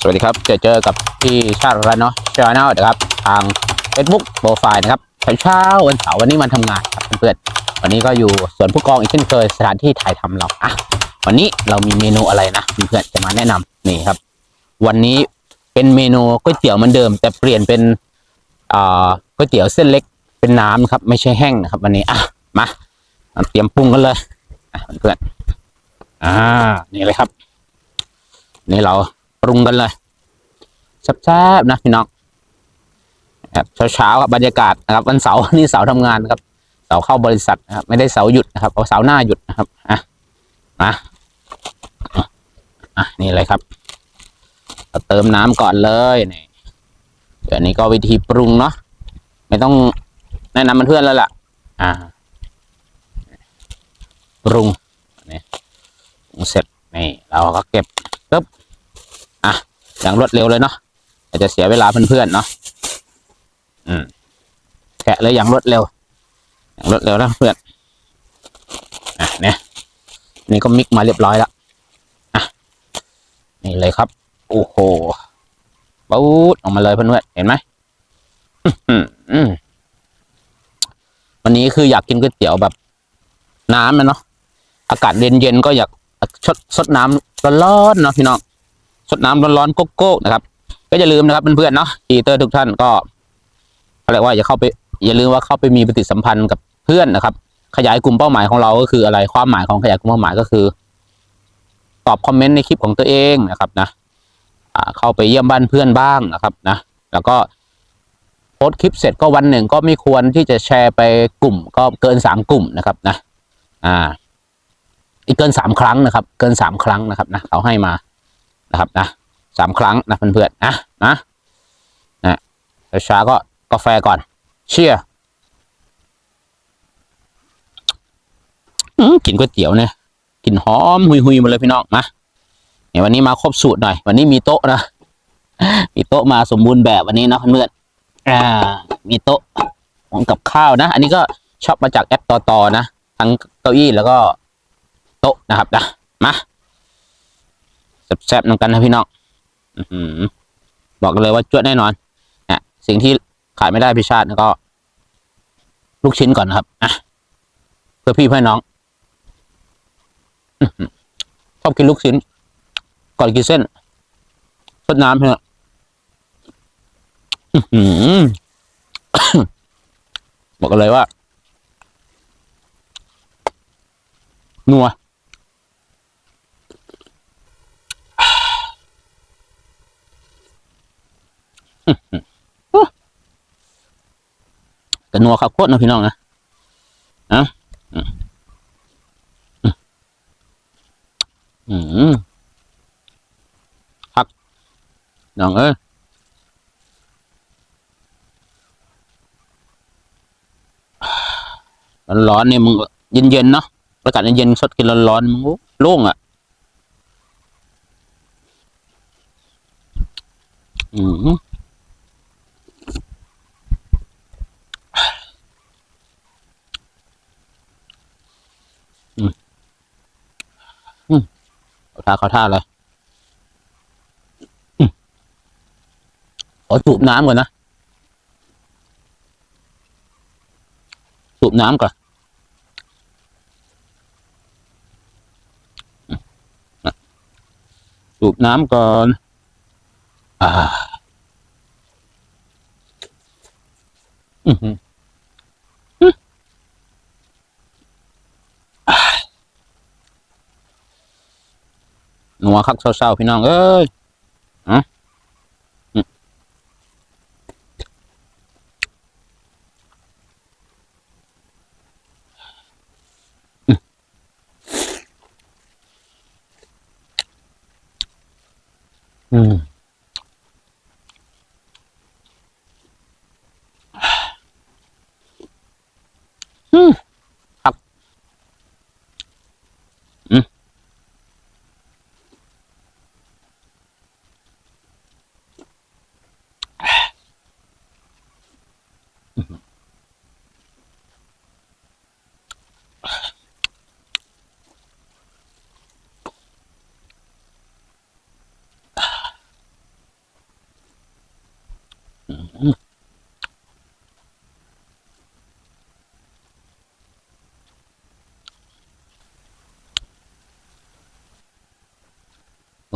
สวัสดีครับจอเจอกับพี่ชาติรันเนาะชาแนลนะครับ ทาง Facebook โปรไฟล์นะครับเช้าวันเสาร์วันนี้มันทำงานครับเพื่อนๆวันนี้ก็อยู่สวนผู้กองอีกเช่นเคยสถานที่ถ่ายทำเราอะวันนี้เรามีเมนูอะไรนะเพื่อนๆจะมาแนะนำนี่ครับ วันนี้เป็นเมนูก๋วยเตี๋ยวเหมือนเดิม แต่เปลี่ยนเป็นอ่าก๋วยเตี๋ยวเส้นเล็กเป็นน้ำครับ ไม่ใช่แห้งนะครับ วันนี้อะมาเตรียมปรุงกันเลยอะเพื่อนอ่านี่เลยครับ นี่เรา รุงกันเลยแซ่บๆนะพี่น้องครับเช้าๆครับบรรยากาศนะครับ วันเสาร์นี่เสาร์ทำงานนะครับเสาร์เข้าบริษัทนะครับ ไม่ได้เสาร์หยุดนะครับเอาเสาร์หน้าหยุดนะครับอะมาอะนี่เลยครับเติมน้ำก่อนเลยนี่เดี๋ยวนี้ก็วิธีปรุงเนาะไม่ต้องแนะนำเพื่อนแล้วล่ะ อ่า ปรุงนี่ปรุงเสร็จนี่เราก็เก็บปึ๊บ อย่างรวดเร็วเลยเนาะอาจจะเสียเวลาเพื่อนๆเนาะอืมแกะเลยอย่างรวดเร็ว อย่างรวดเร็วนะเพื่อนอะเนี่ยนี่ก็มิกมาเรียบร้อยแล้วอะนี่เลยครับโอ้โหปูดออกมาเลยเพื่อนๆเห็นไหมวันนี้คืออยากกินก๋วยเตี๋ยวแบบ น้ำนะเนาะอากาศเย็นๆก็อยากชดสดน้ำร้อนๆเนาะพี่น้อง สดน้ำร้อนๆโกโก้นะครับ ก็อย่าลืมนะครับเพื่อนๆเนาะอีเตอร์ทุกท่านก็เขาเรียกว่าอย่าเข้าไปอย่าลืมว่าเข้าไปมีปฏิสัมพันธ์กับเพื่อนนะครับ ขยายกลุ่มเป้าหมายของเราก็คืออะไรความหมายของขยายกลุ่มเป้าหมายก็คือ ตอบคอมเมนต์ในคลิปของตัวเองนะครับนะเข้าไปเยี่ยมบ้านเพื่อนบ้างนะครับนะ แล้วก็โพสคลิปเสร็จก็วันหนึ่งก็ไม่ควรที่จะแชร์ไปกลุ่ม ก็เกินสามกลุ่มนะครับนะ อ่า อีกเกินสามครั้งนะครับ เกินสามครั้งนะครับนะเขาให้มา นะครับนะสามครั้งนะเพื่อนๆนะนะนะช้าก็กาแฟก่อน เชียกินก๋วยเตี๋ยวเนี่ยกลินหอม หุยๆมาเลยพี่น้องมาเนี่ยวันนี้มาครบสูตรหน่อย วันนี้มีโต๊ะนะมีโต๊ะมาสมบูรณ์แบบวันนี้นะเพื่อนๆอ่า มีโต๊ะของกับข้าวนะ อันนี้ก็ชอบมาจากแอปต่อต่อๆนะ ทั้งเก้าอี้แล้วก็โต๊ะนะครับนะมา แซ่บๆนำกันนะพี่น้องบอกเลยว่าจวดแน่นอนนะสิ่งที่ขาดไม่ได้พี่ชาติก็ ลูกชิ้นก่อนนะครับอะเพื่อพี่เพื่อน้องชอบกินลูกชิ้น ก่อนกินเส้นสดน้ำเพื่อนอื้อหือบอกเลยว่า นัว กันนัวข้าวโพดนะพี่น้องนะอะอืมอืมอืมพักน้องเอ้ยร้อนๆเนี่ยมึงเย็นๆเนาะอากาศเย็นๆสดกินร้อนๆมันโล่งอะ อืมอืมอืม เขาท่าเขาท่าเลยอืมขอสูบน้ำก่อนนะ สูบน้ำก่อนสูบน้ำก่อน อ่า อืออ่า นัวคักเศร้าๆพี่น้องเอ้ยอะอืมอืม อืมครับ อืม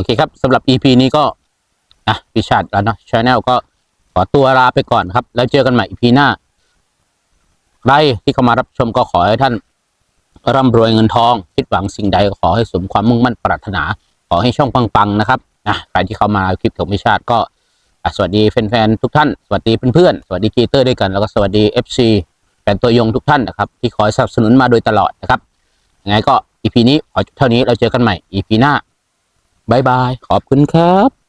เคครับสำหรับ EP นี้ก็อะพิชาติแล้วเนาะชาแนลก็ขอตัวลาไปก่อนครับ แล้วเจอกันใหม่ EP หน้าใครที่เข้ามารับชมก็ขอให้ท่านร่ำรวยเงินทอง คิดหวังสิ่งใดขอให้สมความมุ่งมั่นปรารถนา ขอให้ช่องปังๆนะครับนะใครที่เข้ามาคลิปของพิชาติก็สวัสดีแฟนๆทุกท่าน สวัสดีเพื่อนๆสวัสดีกีเตอร์ด้วยกัน แล้วก็สวัสดี FC แฟนตัวยงทุกท่านนะครับ ที่คอยสนับสนุนมาโดยตลอดนะครับยังไงก็ EP นี้ขอจบเท่านี้เราเจอกันใหม่ EP หน้า บายบาย ขอบคุณครับ